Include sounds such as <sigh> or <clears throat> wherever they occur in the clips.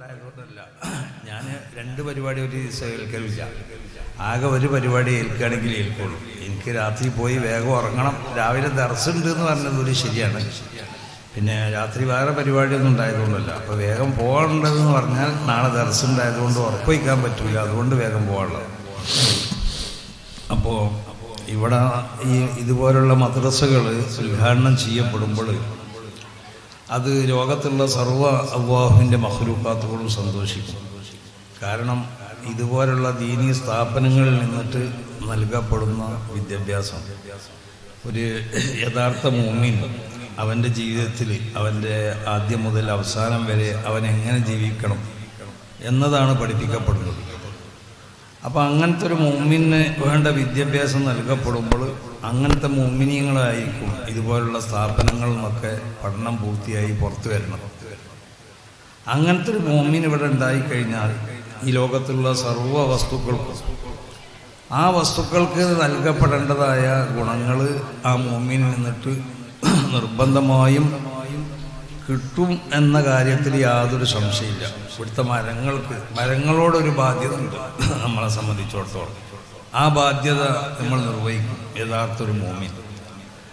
ഉണ്ടായതുകൊണ്ടല്ല. ഞാൻ രണ്ട് പരിപാടി ഒരു ദിവസം ഏൽക്കലില്ല. ആകെ ഒരു പരിപാടി ഏൽക്കുകയാണെങ്കിൽ ഏൽക്കുള്ളൂ. എനിക്ക് രാത്രി പോയി വേഗം ഉറങ്ങണം. രാവിലെ ദർശുണ്ട് എന്ന് പറഞ്ഞത് ഒരു ശരിയാണ്. പിന്നെ രാത്രി വേറെ പരിപാടിയൊന്നും ഉണ്ടായതുകൊണ്ടല്ല. അപ്പോൾ വേഗം പോകേണ്ടതെന്ന് പറഞ്ഞാൽ നാളെ ദർശുണ്ടായതുകൊണ്ട് ഉറപ്പിക്കാൻ പറ്റില്ല അതുകൊണ്ട് വേഗം പോകാനുള്ളത്. അപ്പോൾ ഇവിടെ ഈ ഇതുപോലുള്ള മദ്രസകൾ ഉദ്ഘാടനം ചെയ്യപ്പെടുമ്പോൾ അത് ലോകത്തുള്ള സർവ അള്ളാഹുവിന്റെ മഹ്ലൂക്കാത്തുകളും സന്തോഷിക്കും. കാരണം ഇതുപോലുള്ള ദീനീ സ്ഥാപനങ്ങളിൽ നിന്നിട്ട് നൽകപ്പെടുന്ന വിദ്യാഭ്യാസം. ഒരു യഥാർത്ഥ മൂമിൻ അവന്റെ ജീവിതത്തിൽ അവന്റെ ആദ്യം മുതൽ അവസാനം വരെ അവൻ എങ്ങനെ ജീവിക്കണം എന്നതാണ് പഠിപ്പിക്കപ്പെടുന്നത്. അപ്പോൾ അങ്ങനത്തെ ഒരു മൂമിന് വേണ്ട വിദ്യാഭ്യാസം നൽകപ്പെടുമ്പോൾ അങ്ങനത്തെ മൂമിനിയങ്ങളായിരിക്കും ഇതുപോലുള്ള സ്ഥാപനങ്ങൾ നിന്നൊക്കെ പഠനം പൂർത്തിയായി പുറത്തു വരുന്നത്. അങ്ങനത്തെ ഒരു മോമിൻ ഇവിടെ ഉണ്ടായിക്കഴിഞ്ഞാൽ ഈ ലോകത്തുള്ള സർവ വസ്തുക്കൾക്കും ആ വസ്തുക്കൾക്ക് നൽകപ്പെടേണ്ടതായ ഗുണങ്ങൾ ആ മൂമിനിൽ നിന്നിട്ട് നിർബന്ധമായും കിട്ടും എന്ന കാര്യത്തിൽ യാതൊരു സംശയമില്ല. ഇവിടുത്തെ മരങ്ങൾക്ക് മരങ്ങളോടൊരു ബാധ്യത ഉണ്ട് നമ്മളെ സംബന്ധിച്ചിടത്തോളം. ആ ബാധ്യത നമ്മൾ നിർവഹിക്കും. യഥാർത്ഥ ഒരു മോമിൻ.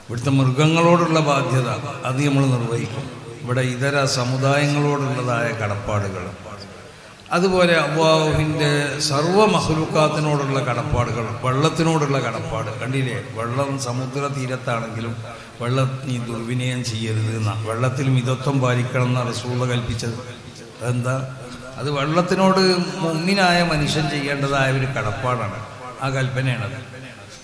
ഇവിടുത്തെ മൃഗങ്ങളോടുള്ള ബാധ്യത അത് നമ്മൾ നിർവഹിക്കും. ഇവിടെ ഇതര സമുദായങ്ങളോടുള്ളതായ കടപ്പാടുകൾ. അതുപോലെ അബ്വാഹുവിന്റെ സർവ മഹ്ലൂക്കാത്തിനോടുള്ള കടപ്പാടുകൾ വെള്ളത്തിനോടുള്ള കടപ്പാട്. കണ്ടില്ലേ? വെള്ളം സമുദ്ര തീരത്താണെങ്കിലും വെള്ളം ദുർവിനിയം ദുർവിനയം ചെയ്യരുത് എന്നാ. വെള്ളത്തിൽ മിതത്വം പാലിക്കണം എന്ന റസൂള കൽപ്പിച്ചത്. അതെന്താ? അത് വെള്ളത്തിനോട് മുമ്മിനായ മനുഷ്യൻ ചെയ്യേണ്ടതായ ഒരു കടപ്പാടാണ്. ആ കൽപ്പനയാണത്.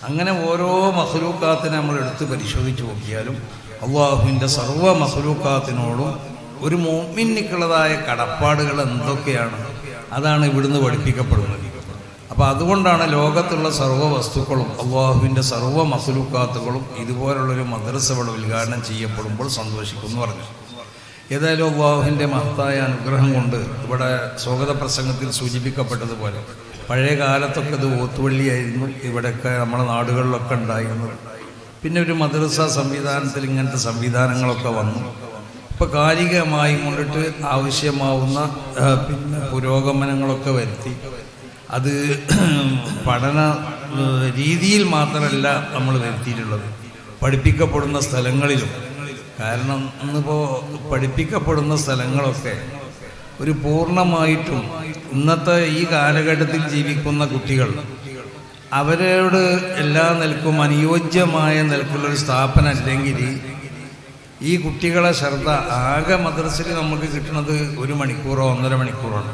അങ്ങനെ ഓരോ മഹ്ലൂക്കാത്തിനെ നമ്മൾ എടുത്ത് പരിശോധിച്ച് നോക്കിയാലും അള്ളാഹുവിന്റെ സർവ മഹ്ലൂക്കാത്തിനോടും ഒരു മോമിനിക്കുള്ളതായ കടപ്പാടുകൾ എന്തൊക്കെയാണ്? അതാണ് ഇവിടുന്ന് പഠിപ്പിക്കപ്പെടുന്നത്. അപ്പോൾ അതുകൊണ്ടാണ് ലോകത്തുള്ള സർവ വസ്തുക്കളും അള്ളാഹുവിന്റെ സർവ മസുലുക്കാത്തുകളും ഇതുപോലുള്ളൊരു മദ്രസ ഇവിടെ ഉദ്ഘാടനം ചെയ്യപ്പെടുമ്പോൾ സന്തോഷിക്കുമെന്ന് പറഞ്ഞു. ഏതായാലും അള്ളാഹുവിന്റെ മഹത്തായ അനുഗ്രഹം കൊണ്ട് ഇവിടെ സ്വാഗത പ്രസംഗത്തിൽ സൂചിപ്പിക്കപ്പെട്ടതുപോലെ പഴയ കാലത്തൊക്കെ ഇത് ഓത്തുവള്ളിയായിരുന്നു ഇവിടെയൊക്കെ നമ്മുടെ നാടുകളിലൊക്കെ ഉണ്ടായിരുന്നത് പിന്നെ ഒരു മദ്രസ സംവിധാനത്തിൽ ഇങ്ങനത്തെ സംവിധാനങ്ങളൊക്കെ വന്നു. ഇപ്പോൾ കാലികമായി കൊണ്ടിട്ട് ആവശ്യമാവുന്ന പിന്നെ പുരോഗമനങ്ങളൊക്കെ വരുത്തി. അത് <clears throat> പഠന രീതിയിൽ മാത്രമല്ല നമ്മൾ വരുത്തിയിട്ടുള്ളത്. പഠിപ്പിക്കപ്പെടുന്ന സ്ഥലങ്ങളിലും. കാരണം ഇന്നിപ്പോൾ പഠിപ്പിക്കപ്പെടുന്ന സ്ഥലങ്ങളൊക്കെ ഒരു പൂർണമായിട്ടും ഇന്നത്തെ ഈ കാലഘട്ടത്തിൽ ജീവിക്കുന്ന കുട്ടികൾ അവരോട് എല്ലാ നിലക്കും അനുയോജ്യമായ നിലക്കുള്ളൊരു സ്ഥാപനം അല്ലെങ്കിൽ ഈ കുട്ടികളെ ശ്രദ്ധ ആകെ മദ്രസയിൽ നമുക്ക് കിട്ടുന്നത് ഒരു മണിക്കൂറോ ഒന്നര മണിക്കൂറാണ്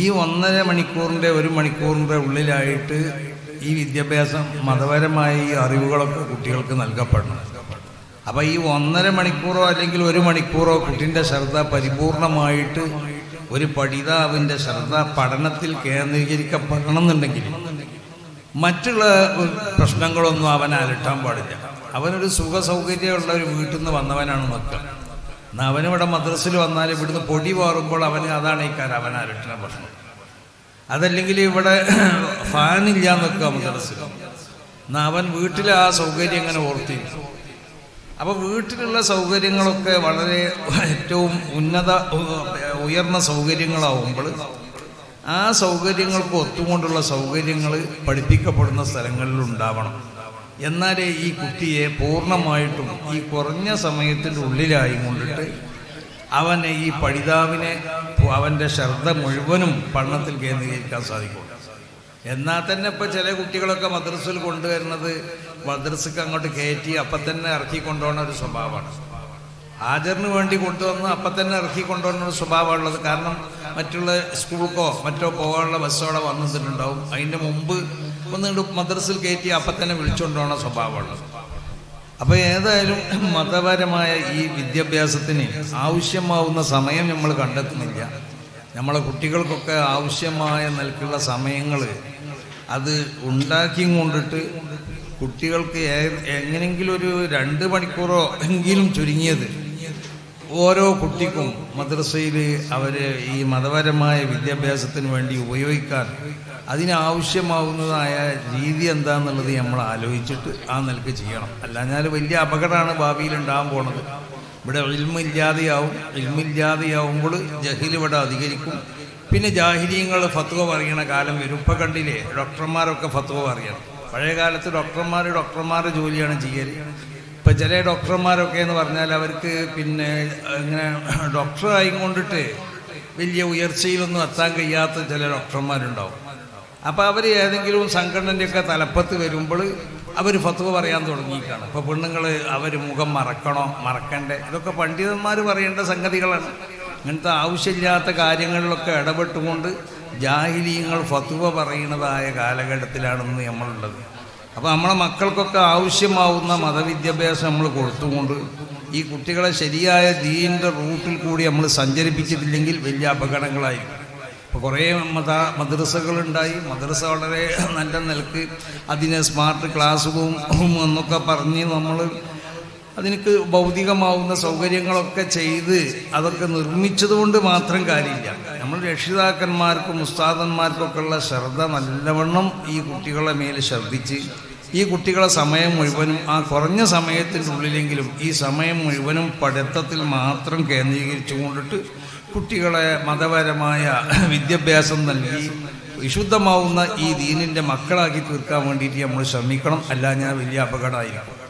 ഈ ഒന്നര മണിക്കൂറിന്റെ ഒരു മണിക്കൂറിന്റെ ഉള്ളിലായിട്ട് ഈ വിദ്യാഭ്യാസം മതപരമായ ഈ അറിവുകളൊക്കെ കുട്ടികൾക്ക് നൽകപ്പെടണം. അപ്പോൾ ഈ ഒന്നര മണിക്കൂറോ അല്ലെങ്കിൽ ഒരു മണിക്കൂറോ കുട്ടിന്റെ ശ്രദ്ധ പരിപൂർണമായിട്ട് ഒരു പഠിതാവിന്റെ ശ്രദ്ധ പഠനത്തിൽ കേന്ദ്രീകരിക്കപ്പെടണം എന്നുണ്ടെങ്കിൽ മറ്റുള്ള പ്രശ്നങ്ങളൊന്നും അവൻ അലട്ടാൻ പാടില്ല. അവനൊരു സുഖ സൗകര്യമുള്ള ഒരു വീട്ടിൽ നിന്ന് വന്നവനാണ് മക്കൾ. അവനിവിടെ മദ്രസിൽ വന്നാൽ ഇവിടുന്ന് പൊടി മാറുമ്പോൾ അവന് അതാണ് ഈ കാര്യം അവൻ അലട്ടുന്ന ഭക്ഷണം. അതല്ലെങ്കിൽ ഇവിടെ ഫാനില്ല എന്നൊക്കെ മദ്രസിൽ. എന്നാൽ അവൻ വീട്ടിലെ ആ സൗകര്യം ഇങ്ങനെ ഓർത്തി. അപ്പോൾ വീട്ടിലുള്ള സൗകര്യങ്ങളൊക്കെ വളരെ ഏറ്റവും ഉന്നത ഉയർന്ന സൗകര്യങ്ങളാവുമ്പോൾ ആ സൗകര്യങ്ങൾക്ക് ഒത്തുകൊണ്ടുള്ള സൗകര്യങ്ങൾ പഠിപ്പിക്കപ്പെടുന്ന സ്ഥലങ്ങളിൽ ഉണ്ടാവണം. എന്നാലേ ഈ കുട്ടിയെ പൂർണമായിട്ടും ഈ കുറഞ്ഞ സമയത്തിന്റെ ഉള്ളിലായി കൊണ്ടിട്ട് അവനെ ഈ പഠിതാവിനെ അവന്റെ ശ്രദ്ധ മുഴുവനും പഠനത്തിൽ കേന്ദ്രീകരിക്കാൻ സാധിക്കും. എന്നാൽ തന്നെ ഇപ്പം ചില കുട്ടികളൊക്കെ മദ്രസയിൽ കൊണ്ടുവരുന്നത് മദ്രസക്ക് അങ്ങോട്ട് കയറ്റി അപ്പം തന്നെ ഇറക്കി കൊണ്ടുപോകുന്ന ഒരു സ്വഭാവമാണ്. ഹാജറിന് വേണ്ടി കൊണ്ടുവന്ന് അപ്പം തന്നെ ഇറക്കി കൊണ്ടുപോകുന്ന ഒരു സ്വഭാവമുള്ളത് കാരണം മറ്റുള്ള സ്കൂൾക്കോ മറ്റോ പോകാനുള്ള ബസ്സോടെ വന്നിട്ടുണ്ടാവും. അതിന്റെ മുമ്പ് ഒന്നുകൊണ്ട് മദ്രസിൽ കയറ്റി അപ്പം തന്നെ വിളിച്ചുകൊണ്ടാണ് സ്വഭാവമുള്ളത്. അപ്പോൾ ഏതായാലും മതപരമായ ഈ വിദ്യാഭ്യാസത്തിന് ആവശ്യമാവുന്ന സമയം നമ്മൾ കണ്ടെത്തുന്നില്ല. നമ്മളെ കുട്ടികൾക്കൊക്കെ ആവശ്യമായ നിലക്കുള്ള സമയങ്ങൾ അത് ഉണ്ടാക്കി കൊണ്ടിട്ട് കുട്ടികൾക്ക് എങ്ങനെങ്കിലും ഒരു രണ്ട് മണിക്കൂറോ എങ്കിലും ചുരുങ്ങിയത് ഓരോ കുട്ടിക്കും മദ്രസയിൽ അവർ ഈ മതപരമായ വിദ്യാഭ്യാസത്തിന് വേണ്ടി ഉപയോഗിക്കാൻ അതിനാവശ്യമാവുന്നതായ രീതി എന്താണെന്നുള്ളത് നമ്മൾ ആലോചിച്ചിട്ട് ആ നിലയ്ക്ക് ചെയ്യണം. അല്ലാഞ്ഞാൽ വലിയ അപകടമാണ് ഭാവിയിൽ ഉണ്ടാകാൻ പോണത്. ഇവിടെ ഇൽമില്ലാതെയാവും. ഇൽമില്ലാതെയാവുമ്പോൾ ജഹിൽ ഇവിടെ അധികരിക്കും. പിന്നെ ജാഹിരിയങ്ങൾ ഫത്വ പറയണ കാലം വരും. ഇപ്പം കണ്ടില്ലേ ഡോക്ടർമാരൊക്കെ ഫത്വ പറയണം. പഴയ കാലത്ത് ഡോക്ടർമാർ ഡോക്ടർമാരുടെ ജോലിയാണ് ചെയ്യൽ ഇപ്പം ചില ഡോക്ടർമാരൊക്കെ എന്ന് പറഞ്ഞാൽ അവർക്ക് പിന്നെ ഇങ്ങനെ ഡോക്ടറായി കൊണ്ടിട്ട് വലിയ ഉയർച്ചയിലൊന്നും എത്താൻ കഴിയാത്ത ചില ഡോക്ടർമാരുണ്ടാവും. അപ്പോൾ അവർ ഏതെങ്കിലും സംഘടനയൊക്കെ തലപ്പത്ത് വരുമ്പോൾ അവർ ഫത്വ പറയാൻ തുടങ്ങിയിട്ടാണ്. ഇപ്പോൾ പെണ്ണുങ്ങൾ അവർ മുഖം മറക്കണോ? മറക്കണ്ടേ? ഇതൊക്കെ പണ്ഡിതന്മാർ പറയേണ്ട സംഗതികളാണ്. ഇങ്ങനത്തെ ആവശ്യമില്ലാത്ത കാര്യങ്ങളിലൊക്കെ ഇടപെട്ടുകൊണ്ട് ജാഹിലീങ്ങൾ ഫത്വ പറയുന്നതായ കാലഘട്ടത്തിലാണെന്ന് നമ്മളുള്ളത്. അപ്പോൾ നമ്മളെ മക്കൾക്കൊക്കെ ആവശ്യമാവുന്ന മതവിദ്യാഭ്യാസം നമ്മൾ കൊടുത്തുകൊണ്ട് ഈ കുട്ടികളെ ശരിയായ ദീന്റെ റൂട്ടിൽ കൂടി നമ്മൾ സഞ്ചരിപ്പിച്ചിട്ടില്ലെങ്കിൽ വലിയ അപകടങ്ങളായിരിക്കും. ഇപ്പോൾ കുറേ മത മദ്രസകളുണ്ടായി. മദ്രസ വളരെ നല്ല നിലയ്ക്ക് അതിനെ സ്മാർട്ട് ക്ലാസ് റൂം എന്നൊക്കെ പറഞ്ഞ് നമ്മൾ അതിനക്ക് ഭൗതികമാവുന്ന സൗകര്യങ്ങളൊക്കെ ചെയ്ത് അതൊക്കെ നിർമ്മിച്ചതുകൊണ്ട് മാത്രം കാര്യമില്ല. നമ്മൾ രക്ഷിതാക്കന്മാർക്കും ഉസ്താദന്മാർക്കൊക്കെ ഉള്ള ശ്രദ്ധ നല്ലവണ്ണം ഈ കുട്ടികളെ മേൽ ശ്രദ്ധിച്ച് ഈ കുട്ടികളെ സമയം മുഴുവനും ആ കുറഞ്ഞ സമയത്തിനുള്ളിലെങ്കിലും ഈ സമയം മുഴുവനും പഠിത്തത്തിൽ മാത്രം കേന്ദ്രീകരിച്ചു കൊണ്ടിട്ട് കുട്ടികളെ മതപരമായ വിദ്യാഭ്യാസം നൽകി വിശുദ്ധമാവുന്ന ഈ ദീനിന്റെ മക്കളാക്കി തീർക്കാൻ വേണ്ടിയിട്ട് നമ്മൾ ശ്രമിക്കണം. അല്ല ഞാൻ വലിയ അപകടമായിരിക്കും.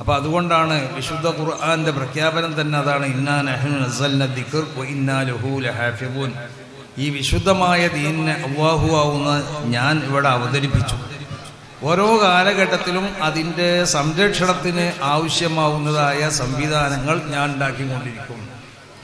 അപ്പോൾ അതുകൊണ്ടാണ് വിശുദ്ധ ഖുർആന്റെ പ്രഖ്യാപനം തന്നെ അതാണ് ഇന്നാ നഹ്നു നസൽന ഇന്നാ ലഹു ഈ വിശുദ്ധമായ ദീനിനെ അള്ളാഹു ആവുന്ന ഞാൻ ഇവിടെ അവതരിപ്പിച്ചു. ഓരോ കാലഘട്ടത്തിലും അതിന്റെ സംരക്ഷണത്തിന് ആവശ്യമാവുന്നതായ സംവിധാനങ്ങൾ ഞാൻ ഉണ്ടാക്കിക്കൊണ്ടിരിക്കും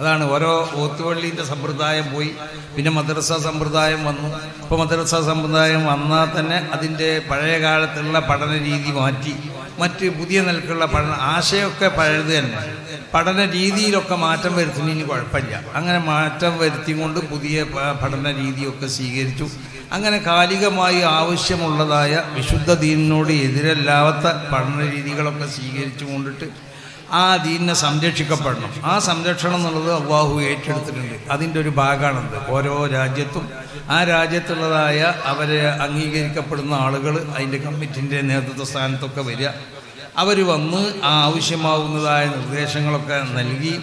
അതാണ് ഓരോ ഓത്തുവള്ളീന്റെ സമ്പ്രദായം പോയി പിന്നെ മദ്രസ സമ്പ്രദായം വന്നു. ഇപ്പോൾ മദ്രസ സമ്പ്രദായം വന്നാൽ തന്നെ അതിന്റെ പഴയ കാലത്തുള്ള പഠന രീതി മാറ്റി. മറ്റ് പുതിയ നിലക്കുള്ള പഠന ആശയമൊക്കെ പഴയത് തന്നെ പഠന രീതിയിലൊക്കെ മാറ്റം വരുത്തുന്ന വരുത്തുന്നതിന് കുഴപ്പമില്ല. അങ്ങനെ മാറ്റം വരുത്തിക്കൊണ്ട് പുതിയ പഠന രീതിയൊക്കെ സ്വീകരിച്ചു. അങ്ങനെ കാലികമായി ആവശ്യമുള്ളതായ വിശുദ്ധ ദീനിനോട് എതിരല്ലാത്ത പഠന രീതികളൊക്കെ സ്വീകരിച്ചു കൊണ്ടിട്ട് ആ ദീനിനെ സംരക്ഷിക്കപ്പെടണം. ആ സംരക്ഷണം എന്നുള്ളത് അള്ളാഹു ഏറ്റെടുത്തിട്ടുണ്ട്. അതിന്റെ ഒരു ഭാഗമാണത്. ഓരോ രാജ്യത്തും ആ രാജ്യത്തുള്ളതായ അവരെ അംഗീകരിക്കപ്പെടുന്ന ആളുകൾ അതിന്റെ കമ്മിറ്റിന്റെ നേതൃത്വ സ്ഥാനത്തൊക്കെ വരിക. അവർ വന്ന് ആ ആവശ്യമാവുന്നതായ നിർദ്ദേശങ്ങളൊക്കെ നൽകി.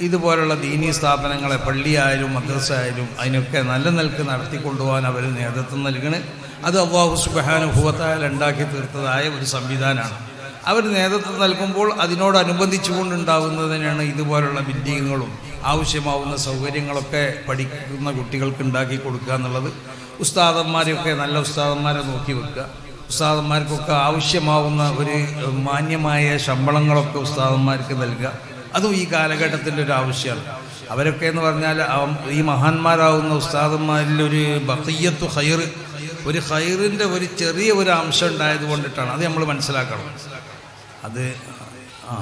ഇതുപോലുള്ള ദീനീ സ്ഥാപനങ്ങളെ പള്ളിയായാലും മദ്രസ ആയാലും അതിനൊക്കെ നല്ല നിലയ്ക്ക് നടത്തിക്കൊണ്ടുപോകാൻ അവർ നേതൃത്വം നൽകണേ. അത് അള്ളാഹു സുബാനുഭവത്താൽ ഉണ്ടാക്കി തീർത്തതായ ഒരു സംവിധാനമാണ്. അവർ നേതൃത്വം നൽകുമ്പോൾ അതിനോടനുബന്ധിച്ചുകൊണ്ടുണ്ടാകുന്നതിനാണ് ഇതുപോലുള്ള ബിൽഡിങ്ങുകളും ആവശ്യമാവുന്ന സൗകര്യങ്ങളൊക്കെ പഠിക്കുന്ന കുട്ടികൾക്ക് ഉണ്ടാക്കി കൊടുക്കുക എന്നുള്ളത്. ഉസ്താദന്മാരെയൊക്കെ നല്ല ഉസ്താദന്മാരെ നോക്കി വെക്കുക. ഉസ്താദന്മാർക്കൊക്കെ ആവശ്യമാവുന്ന ഒരു മാന്യമായ ശമ്പളങ്ങളൊക്കെ ഉസ്താദന്മാർക്ക് നൽകുക. അതും ഈ കാലഘട്ടത്തിന്റെ ഒരു ആവശ്യമാണ്. അവരൊക്കെ എന്ന് പറഞ്ഞാൽ ഈ മഹാന്മാരാവുന്ന ഉസ്താദന്മാരിൽ ഒരു ബഹയ്യത്തു ഹൈർ ഒരു ഹൈറിന്റെ ഒരു ചെറിയ ഒരു അംശം ഉണ്ടായത് കൊണ്ടിട്ടാണ്. അത് നമ്മൾ മനസ്സിലാക്കണം. അത് ആ.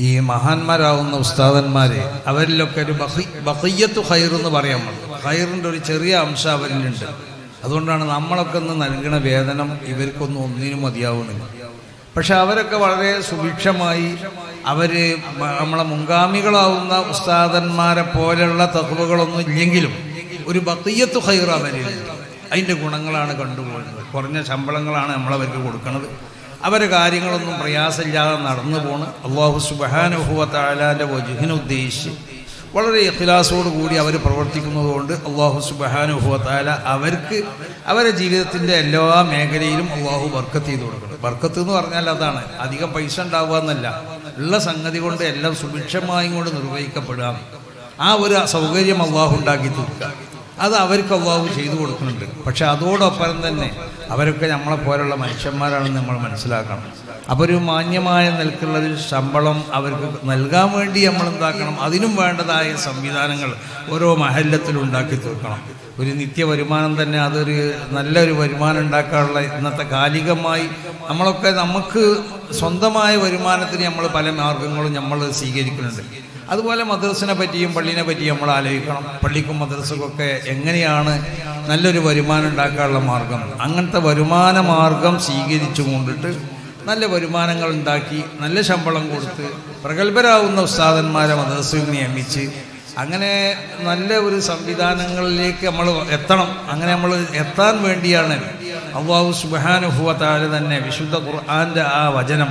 ഈ മഹാന്മാരാവുന്ന ഉസ്താദന്മാരെ അവരിലൊക്കെ ഒരു ബഹി ഖൈർ ഹൈർ എന്ന് പറയാൻ ഹൈറിന്റെ ഒരു ചെറിയ അംശം അവരിലുണ്ട്. അതുകൊണ്ടാണ് നമ്മളൊക്കെ ഒന്ന് നൽകണ വേതനം ഇവർക്കൊന്നും ഒന്നിനും മതിയാവുന്നില്ല. പക്ഷെ അവരൊക്കെ വളരെ സുഭിക്ഷമായി അവർ നമ്മളെ മുൻഗാമികളാവുന്ന ഉസ്താദന്മാരെ പോലെയുള്ള തത്വകളൊന്നും ഇല്ലെങ്കിലും ഒരു ബക്കയ്യത്ത് ഹൈർ അവരിൽ അതിന്റെ ഗുണങ്ങളാണ് കണ്ടുപോകുന്നത്. കുറഞ്ഞ ശമ്പളങ്ങളാണ് നമ്മളവർക്ക് കൊടുക്കുന്നത് അവരെ കാര്യങ്ങളൊന്നും പ്രയാസമില്ലാതെ നടന്നു പോണ്. അള്ളാഹു സുബഹാനുഭവത്താലാന്റെ വജുഹിനെ ഉദ്ദേശിച്ച് വളരെ കൂടി അവർ പ്രവർത്തിക്കുന്നതുകൊണ്ട് അള്ളാഹു സുബഹാനുഭവത്താല അവർക്ക് അവരുടെ ജീവിതത്തിന്റെ എല്ലാ മേഖലയിലും അള്ളാഹു ബർക്കത്ത് ചെയ്ത് കൊടുക്കണം. ബർക്കത്ത് എന്ന് പറഞ്ഞാൽ അതാണ്. അധികം പൈസ ഉണ്ടാവുക എന്നല്ല. ഉള്ള സംഗതി കൊണ്ട് എല്ലാം സുഭിക്ഷമായും കൊണ്ട് നിർവഹിക്കപ്പെടുക. ആ ഒരു സൗകര്യം അള്ളാഹു ഉണ്ടാക്കി തീർക്കുക. അത് അവർക്ക് അള്ളാഹു ചെയ്തു കൊടുക്കുന്നുണ്ട്. പക്ഷെ അതോടൊപ്പം തന്നെ അവരൊക്കെ നമ്മളെ പോലുള്ള മനുഷ്യന്മാരാണെന്ന് നമ്മൾ മനസ്സിലാക്കണം. അപ്പോൾ ഒരു മാന്യമായ നിൽക്കുന്നതിൽ ഒരു ശമ്പളം അവർക്ക് നൽകാൻ വേണ്ടി നമ്മൾ എന്താക്കണം? അതിനും വേണ്ടതായ സംവിധാനങ്ങൾ ഓരോ മഹല്ലത്തിലും ഉണ്ടാക്കി തീർക്കണം. ഒരു നിത്യ വരുമാനം തന്നെ അതൊരു നല്ലൊരു വരുമാനം ഉണ്ടാക്കാനുള്ള ഇന്നത്തെ കാലികമായി നമ്മളൊക്കെ നമുക്ക് സ്വന്തമായ വരുമാനത്തിന് നമ്മൾ പല മാർഗങ്ങളും നമ്മൾ സ്വീകരിക്കുന്നുണ്ട്. അതുപോലെ മദ്രസിനെ പറ്റിയും പള്ളീനെ പറ്റിയും നമ്മൾ ആലോചിക്കണം. പള്ളിക്കും മദ്രസക്കൊക്കെ എങ്ങനെയാണ് നല്ലൊരു വരുമാനം ഉണ്ടാക്കാനുള്ള മാർഗം? അങ്ങനത്തെ വരുമാന മാർഗം സ്വീകരിച്ചു കൊണ്ടിട്ട് നല്ല വരുമാനങ്ങൾ ഉണ്ടാക്കി നല്ല ശമ്പളം കൊടുത്ത് പ്രഗത്ഭരാകുന്ന ഉസ്താദന്മാരെ മദ്രസയിൽ നിയമിച്ച് അങ്ങനെ നല്ല ഒരു സംവിധാനങ്ങളിലേക്ക് നമ്മൾ എത്തണം. അങ്ങനെ നമ്മൾ എത്താൻ വേണ്ടിയാണ് അള്ളാഹു സുബാനുഭവത്താൽ തന്നെ വിശുദ്ധ ഖുർആാന്റെ ആ വചനം.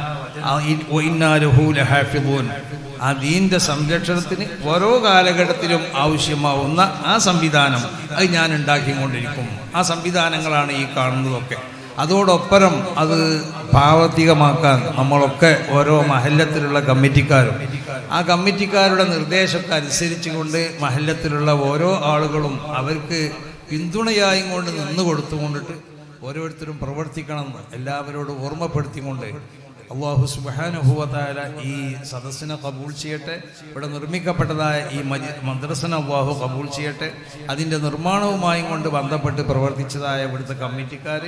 ആ ദീന്റെ സംരക്ഷണത്തിന് ഓരോ കാലഘട്ടത്തിലും ആവശ്യമാവുന്ന ആ സംവിധാനം അത് ഞാൻ ഉണ്ടാക്കിക്കൊണ്ടിരിക്കും. ആ സംവിധാനങ്ങളാണ് ഈ കാണുന്നതൊക്കെ. അതോടൊപ്പരം അത് പ്രാവർത്തികമാക്കാൻ നമ്മളൊക്കെ ഓരോ മഹല്ലത്തിലുള്ള കമ്മിറ്റിക്കാരും ആ കമ്മിറ്റിക്കാരുടെ നിർദ്ദേശമൊക്കെ അനുസരിച്ചുകൊണ്ട് മഹല്ലത്തിലുള്ള ഓരോ ആളുകളും അവർക്ക് പിന്തുണയായും കൊണ്ട് നിന്ന് കൊടുത്തുകൊണ്ടിട്ട് ഓരോരുത്തരും പ്രവർത്തിക്കണമെന്ന് എല്ലാവരോടും ഓർമ്മപ്പെടുത്തിക്കൊണ്ട് അള്ളാഹു സുബാനുഭവത്തായ ഈ സദസ്സിനെ കബൂൾ ചെയ്യട്ടെ. ഇവിടെ നിർമ്മിക്കപ്പെട്ടതായ ഈ മജി മദ്രസന അള്ളാഹു കബൂൾ ചെയ്യട്ടെ. അതിന്റെ നിർമ്മാണവുമായും കൊണ്ട് ബന്ധപ്പെട്ട് പ്രവർത്തിച്ചതായ ഇവിടുത്തെ കമ്മിറ്റിക്കാർ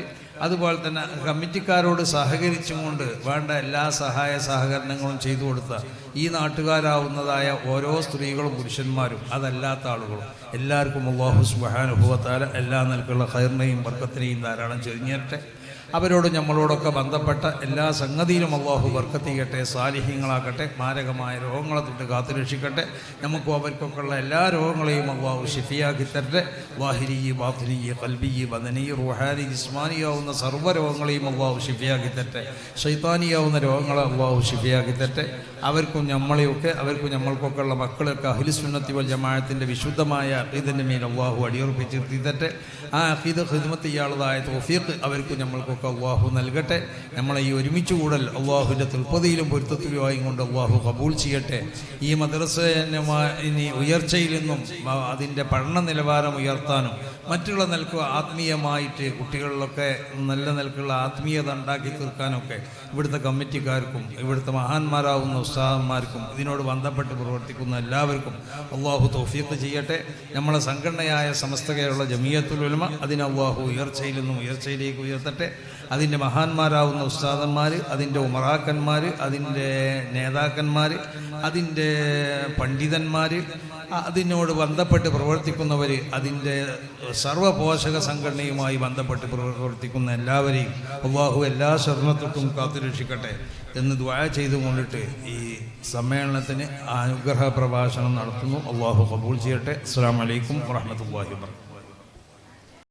അതുപോലെ തന്നെ കമ്മിറ്റിക്കാരോട് സഹകരിച്ചും കൊണ്ട് വേണ്ട എല്ലാ സഹായ സഹകരണങ്ങളും ചെയ്തു കൊടുത്ത ഈ നാട്ടുകാരാവുന്നതായ ഓരോ സ്ത്രീകളും പുരുഷന്മാരും അതല്ലാത്ത ആളുകളും. എല്ലാവർക്കും അള്ളാഹു സുബാനുഭവത്താല എല്ലാ നിലക്കുള്ള ഹൈറിനെയും വർക്കത്തിനെയും ധാരാളം ചെരിഞ്ഞിരട്ടെ. അവരോട് നമ്മളോടൊക്കെ ബന്ധപ്പെട്ട എല്ലാ സംഗതിയിലും അള്ളാഹു വർക്കത്തിക്കട്ടെ സാലിഹ്യങ്ങളാക്കട്ടെ മാരകമായ രോഗങ്ങളെ തൊട്ട് കാത്തുരക്ഷിക്കട്ടെ. നമുക്കും അവർക്കൊക്കെ ഉള്ള എല്ലാ രോഗങ്ങളെയും അള്ളാഹു ഷിഫിയാക്കി തരട്ടെ. വാഹിരി ബാത്തിരി കൽബി ബദനി റുഹാനി ജിസ്മാനിയാവുന്ന സർവ രോഗങ്ങളെയും അള്ളാഹു ഷിഫിയാക്കി തരട്ടെ. ഷൈത്താനിയാവുന്ന രോഗങ്ങളെ അള്ളാഹു ഷിഫിയാക്കി തരട്ടെ. അവർക്കും നമ്മളെയൊക്കെ അവർക്കും നമ്മൾക്കൊക്കെ ഉള്ള മക്കളൊക്കെ അഖിലുസുന്നത്തി വൽ ജമാഅത്തിന്റെ വിശുദ്ധമായ അഖീദന്റെ മേൽ അള്ളാഹു അടിയുറപ്പിച്ചിരുത്തി തരട്ടെ. ആ അഖീദ് ഹിദ്മത്ത് ഇയാളതായ അവർക്കും നമ്മൾക്കൊക്കെ അള്ളാഹു നൽകട്ടെ. നമ്മളെ ഈ ഒരുമിച്ച് കൂടൽ അള്ളാഹുവിന്റെ തൃപ്പതിയിലും പൊരുത്തത്തിലുമായി കൊണ്ട് അള്ളാഹു കബൂൾ ചെയ്യട്ടെ. ഈ മദ്രസ ഇനി ഉയർച്ചയിൽ നിന്നും അതിന്റെ പഠന നിലവാരം ഉയർത്താനും മറ്റുള്ള നിലയ്ക്ക് ആത്മീയമായിട്ട് കുട്ടികളിലൊക്കെ നല്ല നിലക്കുള്ള ആത്മീയത ഉണ്ടാക്കി തീർക്കാനൊക്കെ ഇവിടുത്തെ കമ്മിറ്റിക്കാർക്കും ഇവിടുത്തെ മഹാന്മാരാവുന്ന ഉത്സാഹന്മാർക്കും ഇതിനോട് ബന്ധപ്പെട്ട് പ്രവർത്തിക്കുന്ന എല്ലാവർക്കും അള്ളാഹു തൗഫീഖ് ചെയ്യട്ടെ. നമ്മളെ സംഘടനയായ സമസ്ത കേരള ജമിയത്തുൽ ഉലമ അതിനെ അള്ളാഹു ഉയർച്ചയിൽ നിന്നും ഉയർച്ചയിലേക്ക് ഉയർത്തട്ടെ. അതിന്റെ മഹാന്മാരാവുന്ന ഉസ്താദന്മാർ അതിന്റെ ഉമറാക്കന്മാർ അതിന്റെ നേതാക്കന്മാർ അതിന്റെ പണ്ഡിതന്മാർ അതിനോട് ബന്ധപ്പെട്ട് പ്രവർത്തിക്കുന്നവർ അതിന്റെ സർവപോഷക സംഘടനയുമായി ബന്ധപ്പെട്ട് പ്രവർത്തിക്കുന്ന എല്ലാവരെയും അള്ളാഹു എല്ലാ സ്വർണത്തൊട്ടും കാത്തുരക്ഷിക്കട്ടെ എന്ന് ദ്വാ ചെയ്തുകൊണ്ടിട്ട് ഈ സമ്മേളനത്തിന് അനുഗ്രഹ പ്രഭാഷണം നടത്തുന്നു. അള്ളാഹു കബൂൾ ചെയ്യട്ടെ. അസ്സാം വലൈക്കും വാഹമത്തല്ലാഹി വർക്കാത്തു